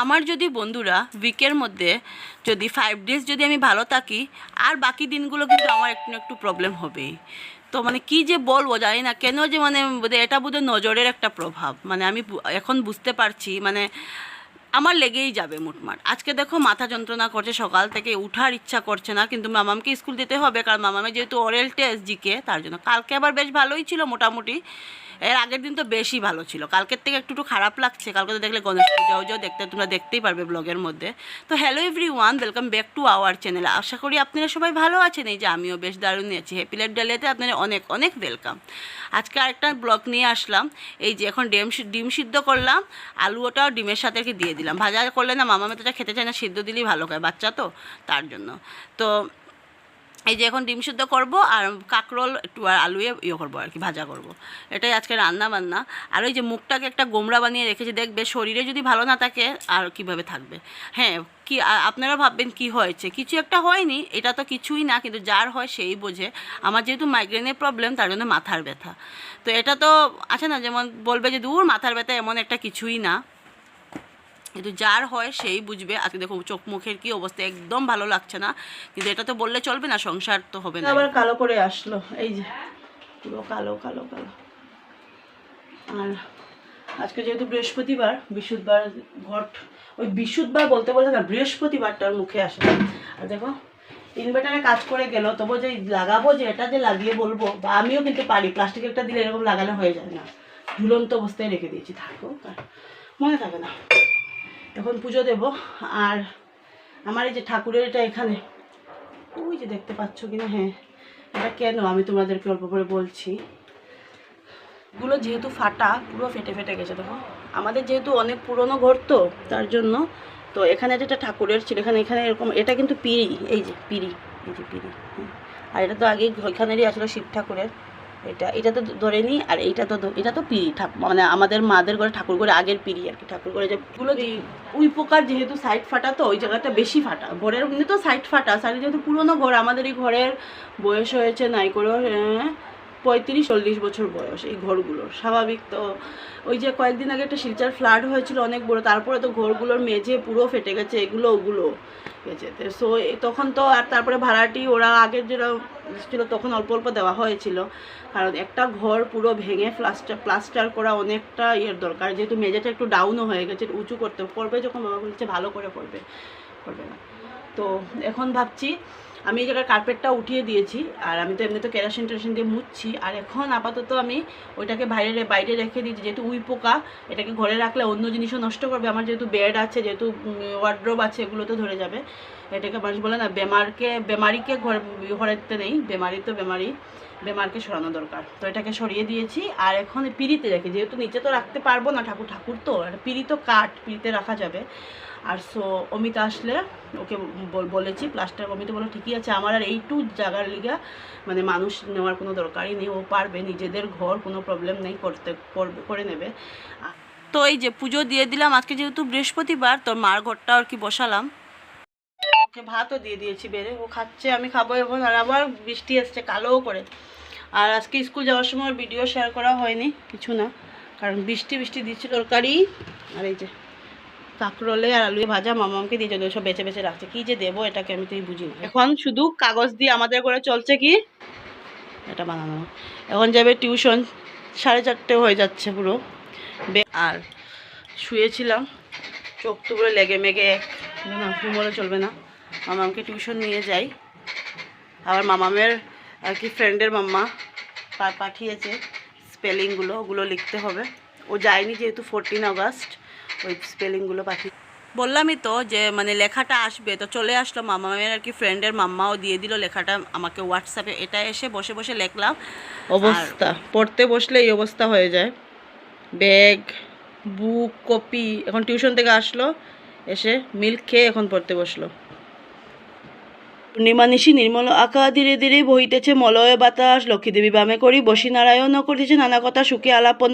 আমার যদি বন্ধুরা উইকের মধ্যে যদি ফাইভ ডেজ যদি আমি ভালো থাকি, আর বাকি দিনগুলো কিন্তু আমার একটু একটু প্রবলেম হবেই। তো মানে কি যে বলব জানি না, কেন যে মানে এটা বোধহয় নজরের একটা প্রভাব। মানে আমি এখন বুঝতে পারছি মানে আমার লেগেই যাবে মুটমাট। আজকে দেখো মাথা যন্ত্রণা করছে, সকাল থেকে উঠার ইচ্ছা করছে না, কিন্তু মামামকে স্কুল দিতে হবে, কারণ মামামের যেহেতু ওরেল টেস্ট জিকে তার জন্য। কালকে আবার বেশ ভালোই ছিল মোটামুটি। এর আগের দিন তো বেশি ভালো ছিল। কালকের থেকে একটু একটু খারাপ লাগছে। কালকে তো দেখলে গণেশ পূজাও যাও দেখতে তোমরা দেখতেই পারবে ব্লগের মধ্যে। তো hello everyone welcome back to our channel আশা করি আপনারা সবাই ভালো আছেন। এই যে আমিও বেশ দারুণ আছি। হ্যাপিলেট ডালিয়াতে আপনারা অনেক অনেক ওয়েলকাম আজকে আরেকটা ব্লগ নিয়ে আসলাম। এই যে এখন ডিম ডিম সিদ্ধ করলাম। আলু ওটাও ডিমের সাথে দিয়ে দিলাম। ভাজা করলে না মামা মেয়েটা খেতে চায় না, সিদ্ধ দিলেই ভালো খায় বাচ্চা তো, তার জন্য। তো এই যে এখন ডিম সিদ্ধ করব আর কাঁকরোল একটু আর আলুয়ে ইয়ে করব আর কি, ভাজা করব। এটাই আজকে রান্না বান্না। আর ওই যে মুখটাকে একটা গোমরা বানিয়ে রেখেছি, দেখবে শরীরে যদি ভালো না থাকে আর কীভাবে থাকবে। হ্যাঁ কি আপনারা ভাববেন কি হয়েছে? কিছু একটা হয়নি, এটা তো কিছুই না, কিন্তু যার হয় সেই বোঝে। আমার যেহেতু মাইগ্রেনের প্রবলেম তার জন্য মাথার ব্যথা। তো এটা তো আছে না, যেমন বলবে যে, দূর, মাথার ব্যথা এমন একটা কিছুই না। কিন্তু যার হয় সেই বুঝবে। আজকে দেখো চোখ মুখের কি অবস্থা, একদম ভালো লাগছে না। কিন্তু এটা তো বললে চলবে না, সংসার তো হবে না। আবার কালো করে আসলো, এই যে, পুরো কালো কালো কালো। আর আজকে যেহেতু বৃহস্পতিবার বিশুদ্ধবার ঘট, ওই বিশুদ্ধবার বলতে বলতে না, বৃহস্পতিবারটার মুখে আসে আর দেখো, ইনভার্টারে কাজ করে গেল তবু যে লাগাবো, যে এটা যে লাগিয়ে বলব, বা আমিও কিন্তু পারি, প্লাস্টিক একটা দিলে এরকম লাগালে হয়ে যায় না। ঝুলন্ত অবস্থায় রেখে দিয়েছি, থাকো মনে থাকে না। এখন পুজো দেব। আর আমার এই যে ঠাকুরের এটা এখানে, ওই যে দেখতে পাচ্ছ কিনা হ্যাঁ এটা কেন? আমি তোমাদেরকে অল্প করে বলছি। গুলো যেহেতু ফাটা, পুরো ফেটে ফেটে গেছে, দেখো। আমাদের যেহেতু অনেক পুরনো ঘর তো, তার জন্য, তো এখানে যেটা ঠাকুরের ছিল, এখানে এখানে এরকম, এটা কিন্তু পিড়ি, এই যে পিড়ি, এই যে পিড়ি হুম। আর এটা তো আগে ওইখানেরই আসলে শিব ঠাকুরের। এটা এটা তো ধরে নিই আর এইটা তো এটা তো পিড়ি মানে আমাদের মাদের ঘরে ঠাকুর করে আগের পিড়ি আর কি ঠাকুর করে যে গুলো উই পোকার যেহেতু সাইড ফাটা তো ওই জায়গাটা বেশি ফাটা ঘরের এমনি তো সাইড ফাটা সাইড যেহেতু পুরোনো ঘর আমাদের এই ঘরের বয়স হয়েছে নাই করেও আহ, পঁয়ত্রিশ, চল্লিশ বছর বয়স এই ঘরগুলোর। স্বাভাবিক তো ওই যে কয়েকদিন আগে একটা শিলচার ফ্লাড হয়েছিল অনেক বড়, তারপরে তো ঘরগুলোর মেঝে পুরো ফেটে গেছে, এগুলো, ওগুলো গেছে। সো তখন তো আর তারপরে ভাড়াটি ওরা আগের যেটা ছিল তখন অল্প অল্প দেওয়া হয়েছিল। কারণ একটা ঘর পুরো ভেঙে প্লাস্টার প্লাস্টার করা অনেকটা ইয়ের দরকার। যেহেতু মেঝেটা একটু ডাউনও হয়ে গেছে, উঁচু করতে, পড়বে যখন বাবা বলছে ভালো করে পড়বে পড়বে না। তো এখন ভাবছি আমি এই জায়গায় কার্পেটটা উঠিয়ে দিয়েছি, আর আমি তো এমনি তো কেরাসিন টেরাসিন দিয়ে মুছছি। আর এখন আপাতত আমি ওইটাকে বাইরে বাইরে রেখে দিয়েছি, যেহেতু উই পোকা, এটাকে ঘরে রাখলে অন্য জিনিসও নষ্ট করবে। আমার যেহেতু বেড আছে, যেহেতু ওয়ার্ড্রোব আছে, এগুলো তো ধরে যাবে। এটাকে মানুষ বলে না, বেমারকে, বেমারিকে ঘরে, ঘরেতে নেই, বেমারি তো বেমারি, বেমারকে সরানো দরকার। তো এটাকে সরিয়ে দিয়েছি, আর এখন পিড়িতে রেখে, যেহেতু নিচে তো রাখতে পারব না, ঠাকুর ঠাকুর তো, আর পিড়ি তো কাঠ, পিড়িতে রাখা যাবে। আর সো অমিতা আসলে, ওকে বল- বলেছি প্লাস্টার অমিতা বলে ঠিকই আছে, আমার আর এইটু জায়গার লিগা মানে মানুষ নেওয়ার কোনো দরকারই নেই, ও পারবে, নিজেদের ঘর কোনো প্রবলেম নেই, করতে করে নেবে। তো এই যে পুজো দিয়ে দিলাম, আজকে যেহেতু বৃহস্পতিবার তোর মার ঘরটা আর কি বসালাম। ওকে ভাতও দিয়ে দিয়েছি, বেড়ে ও খাচ্ছে, আমি খাব এখন, আর আবার বৃষ্টি এসছে কালোও করে আর আজকে স্কুল যাওয়ার সময় ভিডিও শেয়ার করা হয়নি, কিছু না, কারণ বৃষ্টি বৃষ্টি দিচ্ছিল তরকারি আর এই যে কাঁকরোলে আর আলুয়ে ভাজা মামাকে দিয়ে যাবে সব বেছে বেছে রাখছে। কি যে দেবো এটাকে আমি তুই বুঝি না। এখন শুধু কাগজ দিয়ে আমাদের করে চলছে কি? এটা বানানো। এখন যাবে টিউশন, সাড়ে চারটে হয়ে যাচ্ছে পুরো। আর শুয়েছিলাম, চোখ তো লেগে মেগে। না ঘুমোলে চলবে না। মামামকে টিউশন নিয়ে যাই। আবার মামামের আর কি ফ্রেন্ডের মাম্মা পাঠিয়েছে স্পেলিংগুলো ওগুলো লিখতে হবে। ও যায়নি যেহেতু ফোরটিন আগস্ট। ওই স্পেলিংগুলো পাঠিয়ে বললামই তো যে মানে লেখাটা আসবে তো চলে আসলো মামা মামামের আর কি ফ্রেন্ডের মাম্মাও দিয়ে দিল লেখাটা আমাকে হোয়াটসঅ্যাপে এটা এসে বসে বসে লিখলাম। অবস্থা পড়তে বসলে এই অবস্থা হয়ে যায়। ব্যাগ বুক কপি এখন টিউশন থেকে আসলো এসে মিল্ক খেয়ে এখন পড়তে বসল। পূর্ণিমানিশি নির্মল আঁকা ধীরে ধীরে বহিতেছে মলয় বাতাস লক্ষ্মীদেবী বামে করি বসি নারায়ণ করিতেছে নানা কথা সুখে আলাপন